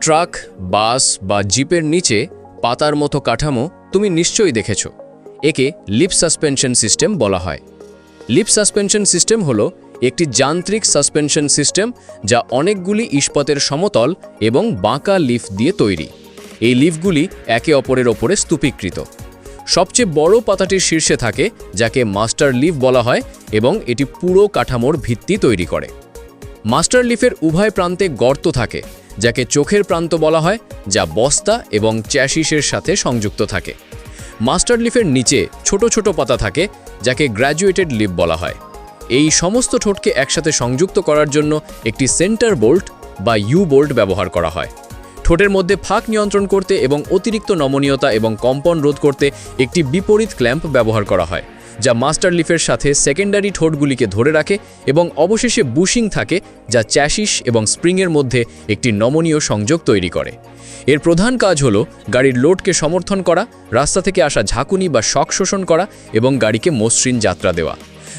Truck, বাস বা জিপের নিচে পাতার মতো কাঠামো তুমি নিশ্চয়ই দেখেছ। একে লিপ সাসপেনশন সিস্টেম বলা হয়। লিপ সাসপেনশন সিস্টেম হলো একটি যান্ত্রিক সাসপেনশন সিস্টেম যা অনেকগুলি ইস্পাতের সমতল এবং বাঁকা লিফ দিয়ে তৈরি। এই লিফগুলি একে অপরের ওপরে স্তূপীকৃত। সবচেয়ে বড় পাতাটির শীর্ষে থাকে, যাকে মাস্টার লিফ বলা হয় এবং এটি পুরো কাঠামোর ভিত্তি তৈরি করে। মাস্টার লিফের উভয় প্রান্তে গর্ত থাকে। যাকে চোখের প্রান্ত বলা হয়, যা বস্তা এবং চ্যাশিসের সাথে সংযুক্ত থাকে। মাস্টার লিফের নিচে ছোট ছোট পাতা থাকে, যাকে গ্র্যাজুয়েটেড লিফ বলা হয়। এই সমস্ত ঠোঁটকে একসাথে সংযুক্ত করার জন্য একটি সেন্টার বোল্ট বা ইউ বোল্ট ব্যবহার করা হয়। ঠোঁটের মধ্যে ফাঁক নিয়ন্ত্রণ করতে এবং অতিরিক্ত নমনীয়তা এবং কম্পন রোধ করতে একটি বিপরীত ক্ল্যাম্প ব্যবহার করা হয়। যা মাস্টার লিফের সাথে সেকেন্ডারি ঠোঁটগুলিকে ধরে রাখে এবং অবশেষে বুশিং থাকে, যা চ্যাশিস এবং স্প্রিংয়ের মধ্যে একটি নমনীয় সংযোগ তৈরি করে। এর প্রধান কাজ হল গাড়ির লোডকে সমর্থন করা, রাস্তা থেকে আসা ঝাঁকুনি বা শক শোষণ করা এবং গাড়িকে মসৃণ যাত্রা দেওয়া।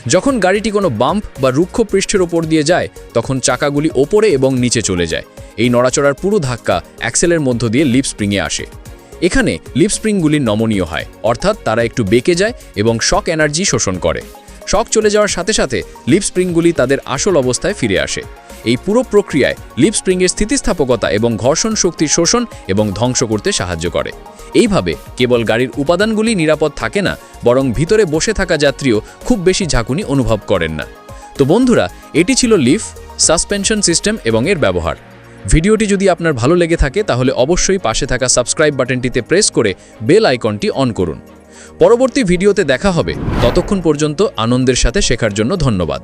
যখন গাড়িটি কোনো বাম্প বা রুক্ষ পৃষ্ঠের ওপর দিয়ে যায়, তখন চাকাগুলি ওপরে এবং নিচে চলে যায়। এই নড়াচড়ার পুরো ধাক্কা অ্যাক্সেলের মধ্য দিয়ে লিপ স্প্রিংয়ে আসে। এখানে লিপ স্প্রিংগুলি নমনীয় হয়, অর্থাৎ তারা একটু বেঁকে যায় এবং শক এনার্জি শোষণ করে। শক চলে যাওয়ার সাথে সাথে লিপ স্প্রিংগুলি তাদের আসল অবস্থায় ফিরে আসে। এই পুরো প্রক্রিয়ায় লিপ স্প্রিংয়ের স্থিতিস্থাপকতা এবং ঘর্ষণ শক্তির শোষণ এবং ধ্বংস করতে সাহায্য করে। এইভাবে কেবল গাড়ির উপাদানগুলি নিরাপদ থাকে না, বরং ভিতরে বসে থাকা যাত্রীও খুব বেশি ঝাঁকুনি অনুভব করেন না। তো বন্ধুরা, এটি ছিল লিফ, সাসপেনশন সিস্টেম এবং এর ব্যবহার। ভিডিওটি যদি আপনার ভালো লেগে থাকে, তাহলে অবশ্যই পাশে থাকা সাবস্ক্রাইব বাটনটিতে প্রেস করে বেল আইকনটি অন করুন। পরবর্তী ভিডিওতে দেখা হবে। ততক্ষণ পর্যন্ত আনন্দের সাথে শেখার জন্য ধন্যবাদ।